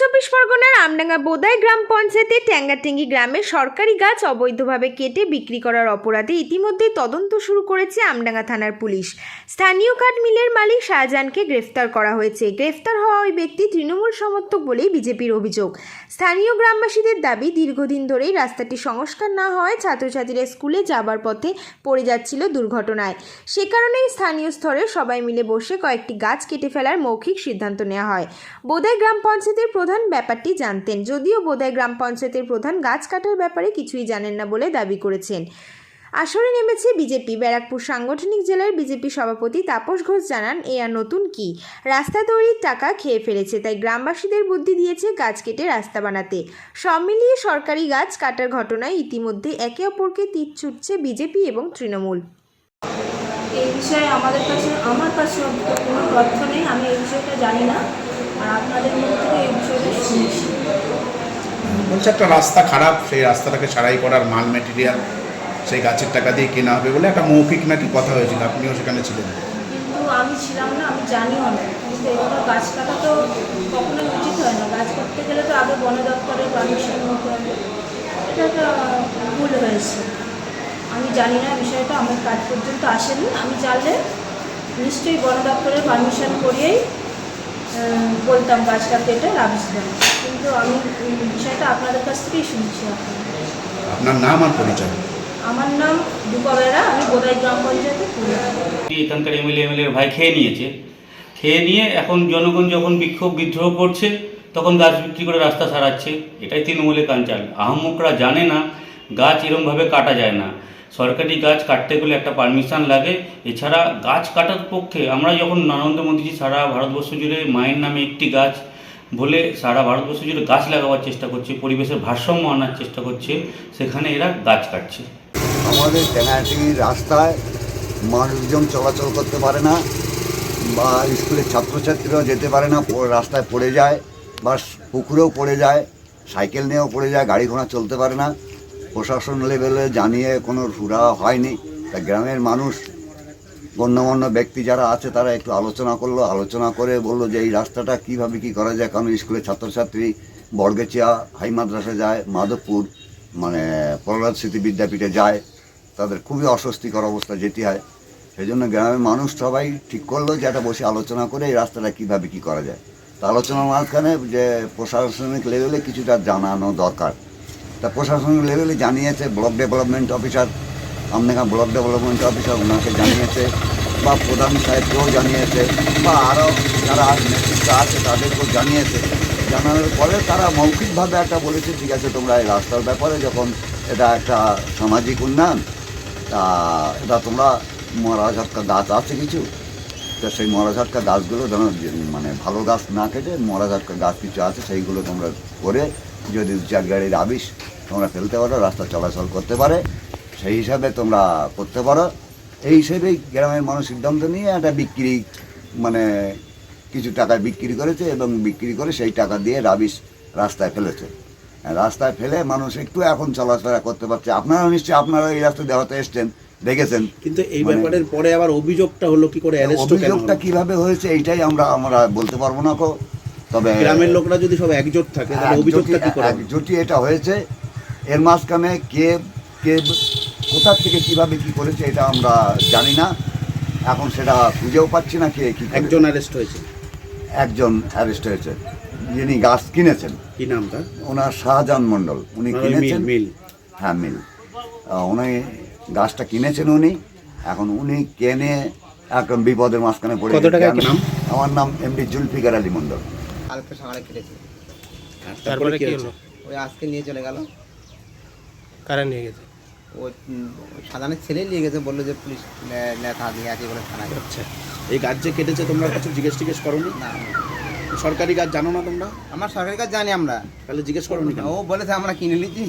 চব্বিশ পরগনার আমডাঙ্গা বোদাই গ্রাম পঞ্চায়েতের ট্যাঙ্গাটেঙ্গি গ্রামে সরকারি গাছ অবৈধভাবে কেটে বিক্রি করার অপরাধে ইতিমধ্যেই তদন্ত শুরু করেছে আমডাঙ্গা থানার পুলিশ। স্থানীয় কাঠ মিলের মালিক শাহজাহানকে গ্রেফতার করা হয়েছে। গ্রেফতার হওয়া ওই ব্যক্তি তৃণমূল সমর্থক বলেই বিজেপির অভিযোগ। স্থানীয় গ্রামবাসীদের দাবি, দীর্ঘদিন ধরেই রাস্তাটি সংস্কার না হওয়ায় ছাত্রছাত্রীরা স্কুলে যাবার পথে পড়ে যাচ্ছিল দুর্ঘটনায়। সে কারণেই স্থানীয় স্তরে সবাই মিলে বসে কয়েকটি গাছ কেটে ফেলার মৌখিক সিদ্ধান্ত নেওয়া হয়। বোদাই গ্রাম পঞ্চায়েতের প্রধান ব্যাপারটি জানতেন। যদিও বোদাই গ্রাম পঞ্চায়েতের প্রধান গাছ কাটার ব্যাপারে কিছুই জানেন না বলে দাবি করেছেন। আসরে নেমেছে বিজেপি। ব্যারাকপুর সাংগঠনিক জেলার বিজেপি সভাপতি তাপস ঘোষ জানান, এ আর নতুন কি? রাস্তা তৈরির টাকা খেয়ে ফেলেছে, তাই গ্রামবাসীদের বুদ্ধি দিয়েছে গাছ কেটে রাস্তা বানাতে। সব মিলিয়ে সরকারি গাছ কাটার ঘটনায় ইতিমধ্যে একে অপরকে তীর ছুটছে বিজেপি এবং তৃণমূল। এই বিষয়ে আমাদের কাছে, আমার কাছে কোনো তথ্য নেই, আমি এই বিষয়টা জানি না। আর আপনাদের মুখ থেকে এই বিষয়টা শুনছি বলছে, একটা রাস্তা খারাপ, সেই রাস্তাটাকে সারাই করার মাল মেটেরিয়াল সেই গাছের টাকা দিয়ে কেনা হবে বলে একটা মৌখিক নাকি কথা হয়েছিল। আপনিও সেখানে ছিলেন। আমি ছিলাম না, আমি না। তো উচিত হয় না। গাছ করতে গেলে তো আগে দপ্তরের হবে। এটা একটা হয়েছে। আমি জানি না বিষয়টা, আমার কাজ পর্যন্ত আসেনি। আমি জানলে নিশ্চয়ই বন দপ্তরের পারমিশন করিয়েই বলতাম গাছটা কেটে রাবিশ দেন কিন্তু আমি বিষয়টা আপনাদের কাছ থেকেই শুনছি আপনার নাম আর পরিচয়? আমার নাম দুপা বেড়া আমি বোদাই গ্রাম পঞ্চায়েতে এখানকার এমএলএ এমএলএর ভাই খেয়ে নিয়েছে। খেয়ে নিয়ে এখন জনগণ যখন বিক্ষোভ বিদ্রোহ করছে তখন গাছ বিক্রি করে রাস্তা সারাচ্ছে। এটাই তৃণমূলের কাঞ্চাল আহম্মকরা জানে না গাছ এরমভাবে কাটা যায় না। সরকারি গাছ কাটতে গেলে একটা পারমিশন লাগে। এছাড়া গাছ কাটার পক্ষে আমরা যখন নরেন্দ্র মোদীজি সারা ভারতবর্ষ জুড়ে মায়ের নামে একটি গাছ বলে সারা ভারতবর্ষ জুড়ে গাছ লাগাবার চেষ্টা করছে, পরিবেশের ভারসাম্য আনার চেষ্টা করছে, সেখানে এরা গাছ কাটছে। আমাদের ট্যাঙাটির রাস্তায় মানুষজন চলাচল করতে পারে না বা স্কুলের ছাত্রছাত্রীরাও যেতে পারে না রাস্তায় পড়ে যায় বা পুকুরেও পড়ে যায়, সাইকেল নিয়েও পড়ে যায়, গাড়ি ঘোড়া চলতে পারে না। প্রশাসন লেভেলে জানিয়ে কোনো সুরা হয়নি। তা গ্রামের মানুষ, গণ্যমান্য ব্যক্তি যারা আছে, তারা একটু আলোচনা করল, আলোচনা করে বলল যে এই রাস্তাটা কীভাবে কি করা যায়? কারণ স্কুলের ছাত্রছাত্রী, বর্গেচিয়া হাই মাদ্রাসা যায়, মাধবপুর মানে প্রহ্লাদ স্মৃতি বিদ্যাপীঠে যায়। তাদের খুবই অস্বস্তিকর অবস্থা যেতে হয়। সেই জন্য গ্রামের মানুষ সবাই ঠিক করল যে একটা বসে আলোচনা করে এই রাস্তাটা কীভাবে কি করা যায়। তা আলোচনার মাঝখানে যে প্রশাসনিক লেভেলে কিছুটা জানানো দরকার। তা প্রশাসনিক লেভেলে জানিয়েছে ব্লক ডেভেলপমেন্ট অফিসার আমনেখা ব্লক ডেভেলপমেন্ট অফিসার ওনাকে জানিয়েছে, বা প্রধান সাহেবকেও জানিয়েছে, বা আরও যারা নেতৃত্ব আছে তাদেরকেও জানিয়েছে। জানানোর পরে তারা মৌখিকভাবে একটা বলেছে, ঠিক আছে, তোমরা এই রাস্তার ব্যাপারে যখন এটা একটা সামাজিক উন্নয়ন, তা এটা তোমরা মরা ঝটকা গাছ আছে কিছু? তো সেই মরা ঝটকা গাছগুলো যেন মানে ভালো গাছ না কেটে মরা ঝটকা গাছ কিছু আছে, সেইগুলো তোমরা করে যদি চার গাড়ির আবিষ তোমরা ফেলতে পারো রাস্তা চলাচল করতে পারে সেই হিসাবে তোমরা করতে পারো। এই হিসেবেই গ্রামের মানুষ সিদ্ধান্ত নিয়ে একটা বিক্রি মানে কিছু টাকা বিক্রি করেছে এবং বিক্রি করে সেই টাকা দিয়ে রাবিশ রাস্তায় ফেলেছে। রাস্তায় ফেলে মানুষ একটু এখন চলাফেরা করতে পারছে। আপনারা নিশ্চয়ই আপনারা এই রাস্তা দেওয়াতে এসছেন দেখেছেন। কিন্তু এই মানে- ব্যাপারের পরে আবার অভিযোগটা হলো কি করে অভিযোগটা? কীভাবে হয়েছে এইটাই আমরা আমরা বলতে পারব না কো। তবে গ্রামের লোকরা যদি সব একজোট থাকে তাহলে অভিযোগটা কি করে হবে? একজোটি এটা হয়েছে। এর মাঝখানে কে কে কোথা থেকে কীভাবে কি করেছে এটা আমরা জানি না। এখন সেটা খুঁজেও পাচ্ছি না কে কি একজন অ্যারেস্ট হয়েছে। একজন অ্যারেস্ট হয়েছে। যিনি গাছ কিনেছেন। কি নামটা ওনার শাহজাহান মণ্ডল। উনি কিনেছেন। মিল। হ্যাঁ মিল। উনি গাছটা কিনেছেন উনি। এখন উনি কেনে একদম বিপদের মাঝখানে পড়ে কত টাকায় নাম? আমার নাম এমডি জুলফিকার আলী মণ্ডল। কালকে সকালে কেটেছে। তারপরে কি হলো? ওই আজকে নিয়ে চলে গেল। কারা নিয়ে গেছে? ও সাধারণ ছেলে নিয়ে গেছে বলল যে পুলিশ নে- নেতা নিয়ে আছে বলে থানায় আচ্ছা। এই গাছ যে কেটেছে তোমরা কিছু জিজ্ঞেস টিজ্ঞেস করোনি? না। সরকারি গাছ জানো না তোমরা? আমার সরকারি কাজ জানি আমরা। তাহলে জিজ্ঞেস করোনি ও বলেছে আমরা কিনে নিচ্ছি